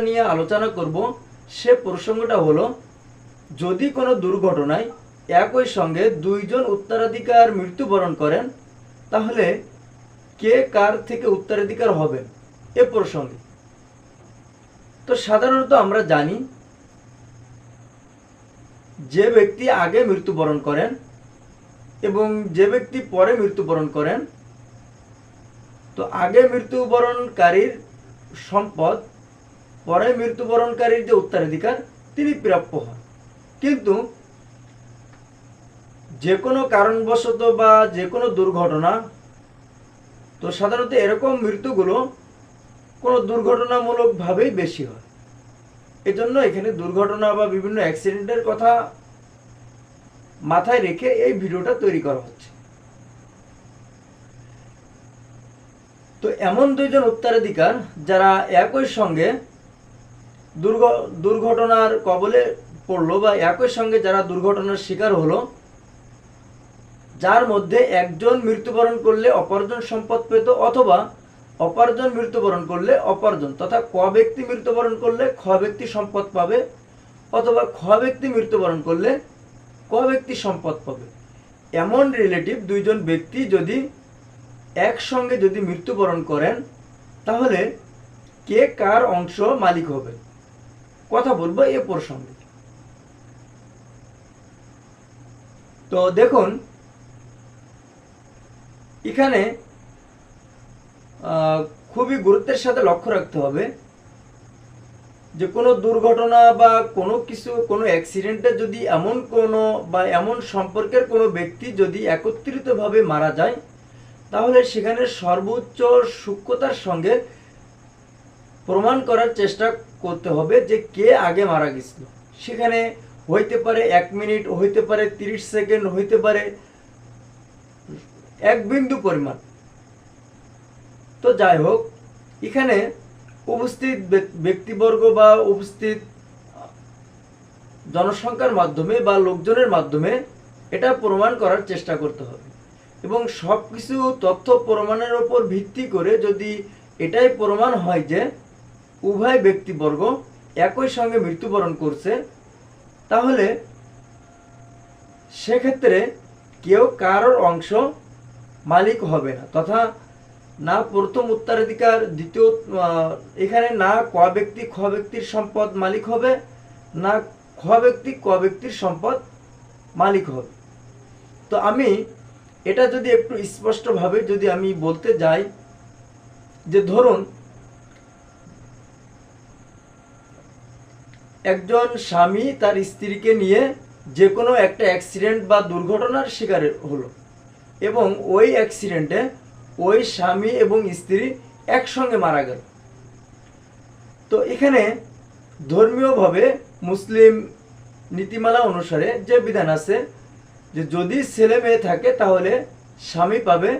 নিয়ে আলোচনা করব, সে প্রসঙ্গটা হলো, যদি কোনো দুর্ঘটনায় একই সঙ্গে দুইজন উত্তরাধিকার মৃত্যুবরণ করেন, তাহলে কে কার থেকে উত্তরাধিকার হবেন এ প্রসঙ্গে। তো সাধারণত আমরা জানি, যে ব্যক্তি আগে মৃত্যুবরণ করেন এবং যে ব্যক্তি পরে মৃত্যুবরণ করেন, তো আগে মৃত্যুবরণকারীর সম্পদ পরে মৃত্যুবরণকারীর যে উত্তরাধিকার, তিনি প্রাপ্য হন। কিন্তু যে কোনো কারণবশত বা যে কোনো দুর্ঘটনা, তো সাধারণত এরকম মৃত্যুগুলো কোনো দুর্ঘটনামূলকভাবেই বেশি হয়। এজন্য এখানে দুর্ঘটনা বা বিভিন্ন অ্যাক্সিডেন্টের কথা মাথায় রেখে এই ভিডিওটা তৈরি করা হচ্ছে। তো এমন দুইজন উত্তরাধিকার যারা একই সঙ্গে দুর্ঘ দুর্ঘটনার কবলে পড়ল বা একই সঙ্গে যারা দুর্ঘটনার শিকার হলো, যার মধ্যে একজন মৃত্যুবরণ করলে অপরজন সম্পদ পেত অথবা অপরজন মৃত্যুবরণ করলে অপরজন, তথা ক ব্যক্তি মৃত্যুবরণ করলে খ ব্যক্তি সম্পদ পাবে অথবা খ ব্যক্তি মৃত্যুবরণ করলে ক ব্যক্তি সম্পদ পাবে। এমন রিলেটিভ দুইজন ব্যক্তি যদি একসঙ্গে যদি মৃত্যুবরণ করেন, তাহলে কে কার অংশ মালিক হবে? কথা বলব এ প্রসঙ্গে। তো দেখুন, এখানে খুবই গুরুত্বের সাথে লক্ষ্য রাখতে হবে যে কোনো দুর্ঘটনা বা কোনো কিছু, কোনো অ্যাক্সিডেন্টে যদি এমন কোনো বা এমন সম্পর্কের কোনো ব্যক্তি যদি একত্রিতভাবে মারা যায়, তাহলে সেখানে সর্বোচ্চ সূক্ষ্মতার সঙ্গে প্রমাণ করার চেষ্টা করতে হবে যে কে আগে মারা গেছিল। সেখানে হইতে পারে এক মিনিট, হইতে পারে তিরিশ সেকেন্ড, হইতে পারে এক বিন্দু পরিমাণ। তো যাই হোক, এখানে উপস্থিত ব্যক্তিবর্গ বা উপস্থিত জনসংখ্যার মাধ্যমে বা লোকজনের মাধ্যমে এটা প্রমাণ করার চেষ্টা করতে হবে। এবং সব কিছু তথ্য প্রমাণের ওপর ভিত্তি করে যদি এটাই প্রমাণ হয় যে উভয় ব্যক্তিবর্গ একই সঙ্গে মৃত্যুবরণ করছে, তাহলে সেক্ষেত্রে কেউ কারোর অংশ মালিক হবে না, তথা না প্রথম উত্তরাধিকার, দ্বিতীয় এখানে না ক ব্যক্তি, খ ব্যক্তির সম্পদ মালিক হবে, না খ ব্যক্তি, ক ব্যক্তির সম্পদ মালিক হবে। তো আমি এটা যদি একটু স্পষ্টভাবে যদি আমি বলতে যাই, যে ধরুন একজন স্বামী তার স্ত্রীকে নিয়ে যে কোনো একটা অ্যাক্সিডেন্ট বা দুর্ঘটনার শিকার হলো এবং ওই অ্যাক্সিডেন্টে ওই স্বামী এবং স্ত্রী একসঙ্গে মারা গেল। তো এখানে ধর্মীয়ভাবে মুসলিম নীতিমালা অনুসারে যে বিধান আছে যে যদি ছেলে মেয়ে থাকে তাহলে স্বামী পাবে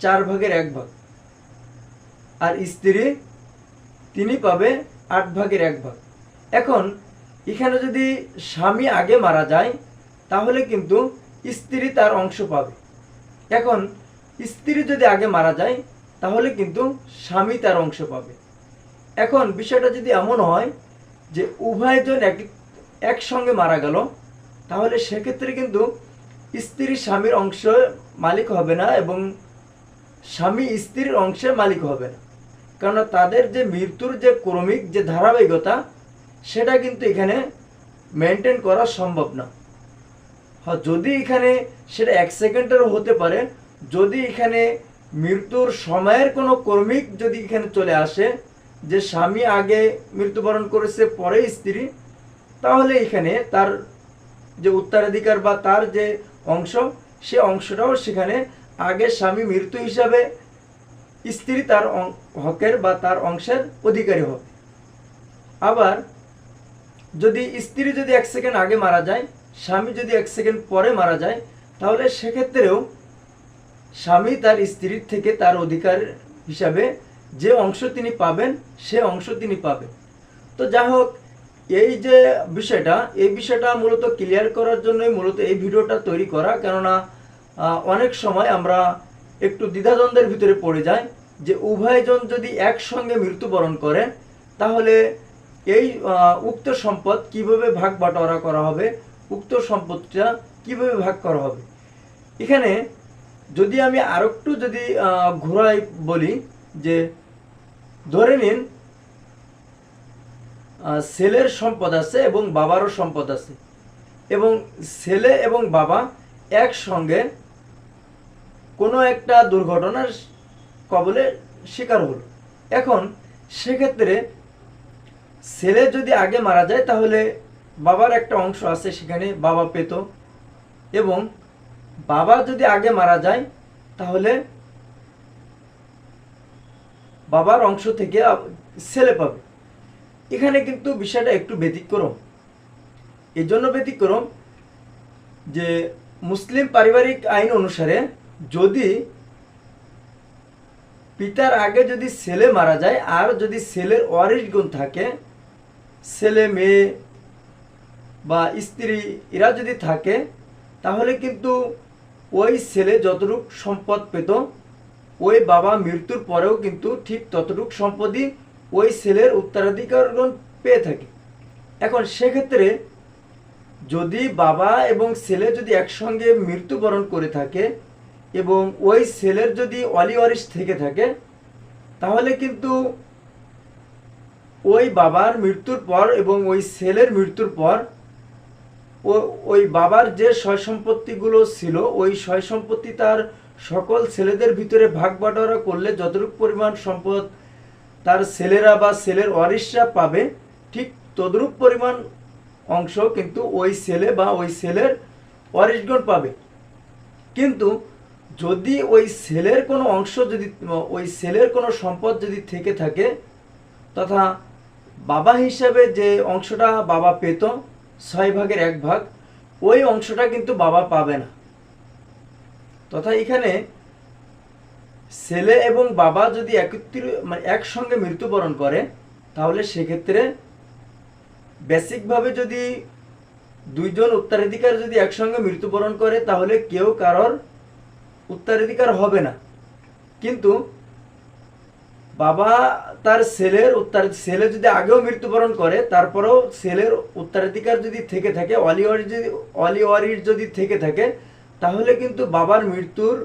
চার ভাগের এক ভাগ আর স্ত্রী, তিনি পাবে আট ভাগের এক ভাগ। এখন এখানে যদি স্বামী আগে মারা যায়, তাহলে কিন্তু স্ত্রী তার অংশ পাবে। এখন, স্ত্রী যদি আগে মারা যায়, তাহলে কিন্তু স্বামী তার অংশ পাবে। এখন বিষয়টা যদি এমন হয় যে উভয়জন এক, একসঙ্গে মারা গেল, তাহলে সেক্ষেত্রে কিন্তু স্ত্রী স্বামীর অংশ মালিক হবে না এবং স্বামী স্ত্রীর অংশের মালিক হবে না। কারণ তাদের যে মৃত্যুর যে ক্রমিক যে ধারাবাহিকতা সেটা কিন্তু এখানে মেনটেন করা সম্ভব না। হ্যাঁ যদি এখানে সেটা এক সেকেন্ডেরও হতে পারে, যদি এখানে মৃত্যুর সময়ের কোনো কর্মিক যদি এখানে চলে আসে, যে স্বামী আগে মৃত্যুবরণ করেছে, পরে স্ত্রী, তাহলে এখানে তার যে উত্তরাধিকার বা তার যে অংশ, সে অংশটাও সেখানে আগে স্বামী মৃত্যু হিসাবে স্ত্রী তার হকের বা তার অংশের অধিকারী হবে। আবার যদি স্ত্রী যদি এক সেকেন্ড আগে মারা যায়, স্বামী যদি এক সেকেন্ড পরে মারা যায়, তাহলে সেক্ষেত্রেও স্বামী তার স্ত্রীর থেকে তার অধিকার হিসাবে যে অংশ তিনি পাবেন, সে অংশ তিনি পাবেন তো যাই হোক, এই যে বিষয়টা, এই বিষয়টা মূলত ক্লিয়ার করার জন্যই মূলত এই ভিডিওটা তৈরি করা। কেননা অনেক সময় আমরা একটু দ্বিধাদ্বন্দ্বের ভিতরে পড়ে যাই যে উভয়জন যদি একসঙ্গে মৃত্যুবরণ করেন, তাহলে এই উক্ত সম্পদ কীভাবে ভাগ বাটোয়ারা করা হবে? উক্ত সম্পদটা কীভাবে ভাগ করা হবে? এখানে যদি আমি আরেকটু যদি ঘোরায় বলি যে, ধরে নিন ছেলের সম্পদ আছে এবং বাবারও সম্পদ আছে। এবং ছেলে এবং বাবা একসঙ্গে কোনো একটা দুর্ঘটনার কবলে শিকার হলো। এখন সেক্ষেত্রে ছেলে যদি আগে মারা যায়, তাহলে বাবার একটা অংশ আছে সেখানে, বাবা পেত। এবং বাবা যদি আগে মারা যায়, তাহলে বাবার অংশ থেকে ছেলে পাবে। এখানে কিন্তু বিষয়টা একটু ব্যতিক্রম। এই জন্য ব্যতিক্রম যে মুসলিম পারিবারিক আইন অনুসারে যদি পিতার আগে যদি ছেলে মারা যায়, আর যদি ছেলের গুণ থাকে ছেলে, মেয়ে বা স্ত্রী, এরা যদি থাকে, তাহলে কিন্তু ওই ছেলে যতটুক সম্পদ পেত, ওই বাবা মৃত্যুর পরেও কিন্তু ঠিক ততটুক সম্পদই ওই ছেলের উত্তরাধিকারগণ পেয়ে থাকে। এখন সেক্ষেত্রে যদি বাবা এবং ছেলে যদি একসঙ্গে মৃত্যুবরণ করে থাকে এবং ওই ছেলের যদি অলি ওয়ারিশ থেকে থাকে, তাহলে কিন্তু ওই বাবার মৃত্যুর পর এবং ওই ছেলের মৃত্যুর পর ওই বাবার যে সয় সম্পত্তিগুলো ছিল, ওই সয় সম্পত্তি তার সকল ছেলেদের ভিতরে ভাগ বাটোয়ারা করলে যতটুকু পরিমাণ সম্পদ তার ছেলেরা বা ছেলের ওয়ারিশরা পাবে, ঠিক তদ্রূপ পরিমাণ অংশ কিন্তু ওই ছেলে বা ওই ছেলের ওয়ারিশগণ পাবে। কিন্তু যদি ওই ছেলের কোনো অংশ যদি, ওই ছেলের কোনো সম্পদ যদি থেকে থাকে, তথা বাবা হিসাবে যে অংশটা বাবা পেত, ছয় ভাগের এক ভাগ, ওই অংশটা কিন্তু বাবা পাবে না। তথা এখানে ছেলে এবং বাবা যদি একত্র মানে একসঙ্গে মৃত্যুবরণ করে, তাহলে সেক্ষেত্রে বেসিকভাবে যদি দুইজন উত্তরাধিকার যদি একসঙ্গে মৃত্যুবরণ করে, তাহলে কেউ কারোর উত্তরাধিকার হবে না। কিন্তু বাবা তার ছেলের উত্তর, ছেলে যদি আগেও মৃত্যুবরণ করে, তারপরেও ছেলের উত্তরাধিকার যদি থেকে থাকে অলিওয়ারি যদি অলিওয়ারির যদি থেকে থাকে, তাহলে কিন্তু বাবার মৃত্যুর,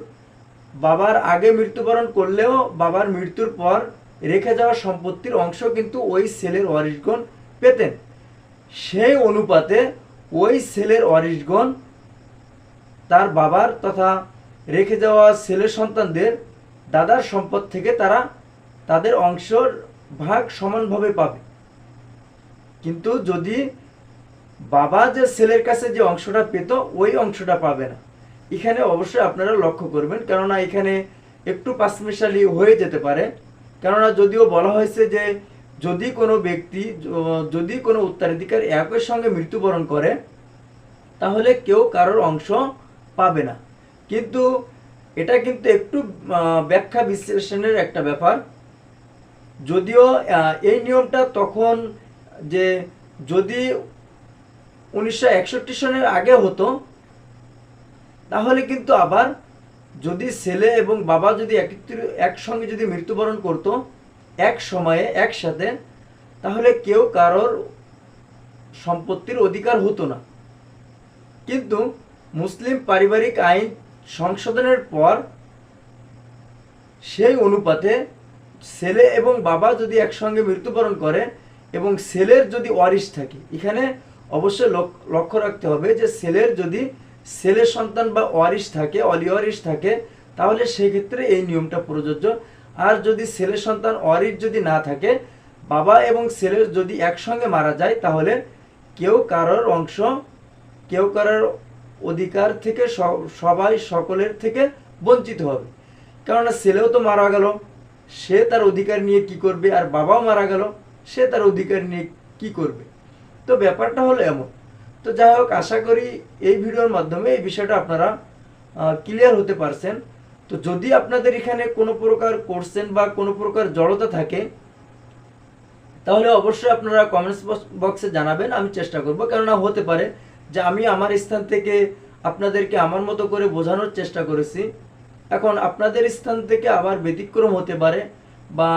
বাবার আগে মৃত্যুবরণ করলেও বাবার মৃত্যুর পর রেখে যাওয়া সম্পত্তির অংশ কিন্তু ওই ছেলের ওয়ারিশগণ পেতেন। সেই অনুপাতে ওই ছেলের ওয়ারিশগণ তার বাবার তথা রেখে যাওয়া ছেলে সন্তানদের দাদার সম্পদ থেকে তারা তাদের অংশর ভাগ সমানভাবে পাবে। কিন্তু যদি বাবা যে ছেলের কাছে যে অংশটা পেত, ওই অংশটা পাবে না। এখানে অবশ্যই আপনারা লক্ষ্য করবেন, কেননা এখানে একটু পাঁচমিশালি হয়ে যেতে পারে। কেননা যদিও বলা হয়েছে যে যদি কোনো ব্যক্তি, যদি কোনো উত্তরাধিকার একই সঙ্গে মৃত্যুবরণ করে, তাহলে কেউ কারোর অংশ পাবে না। কিন্তু এটা কিন্তু একটু ব্যাখ্যা বিশ্লেষণের একটা ব্যাপার। যদিও এই নিয়মটা তখন যে যদি উনিশশো একষট্টি সনের আগে হতো, তাহলে কিন্তু আবার যদি ছেলে এবং বাবা যদি একসঙ্গে যদি মৃত্যুবরণ করত, এক সময়ে, একসাথে, তাহলে কেউ কারোর সম্পত্তির অধিকার হতো না। কিন্তু মুসলিম পারিবারিক আইন সংশোধনের পর সেই অনুপাতে ছেলে এবং বাবা যদি একসঙ্গে মৃত্যুবরণ করে এবং ছেলের যদি ওয়ারিশ থাকে, এখানে অবশ্যই লক- লক্ষ্য রাখতে হবে যে ছেলের যদি ছেলের সন্তান বা ওয়ারিশ থাকে অলিওয়ারিশ থাকে, তাহলে সেক্ষেত্রে এই নিয়মটা প্রযোজ্য। আর যদি ছেলের সন্তান ওয়ারিশ যদি না থাকে, বাবা এবং ছেলের যদি একসঙ্গে মারা যায়, তাহলে কেউ কারোর অংশ, কেউ কারোর অধিকার থেকে সবাই সকলের থেকে বঞ্চিত হবে। কেননা ছেলেও তো মারা গেল। সে তার অধিকার নিয়ে কি করবে আর বাবাও মারা গেল, সে তার অধিকার নিয়ে কি করবে? তো ব্যাপারটা হলো এমন। তো যাই হোক, আশা করি এই ভিডিওর মাধ্যমে এই বিষয়টা আপনারা ক্লিয়ার হতে পারছেন। তো যদি আপনাদের এখানে কোনো প্রকার কোর্সেন বা কোনো প্রকার জড়তা থাকে, তাহলে অবশ্যই আপনারা কমেন্টস বক্সে জানাবেন, আমি চেষ্টা করব। কেননা হতে পারে যে আমি আমার স্থান থেকে আপনাদেরকে আমার মতো করে বোঝানোর চেষ্টা করেছি। এখন আপনাদের স্থান থেকে আবার ব্যতিক্রম হতে পারে বা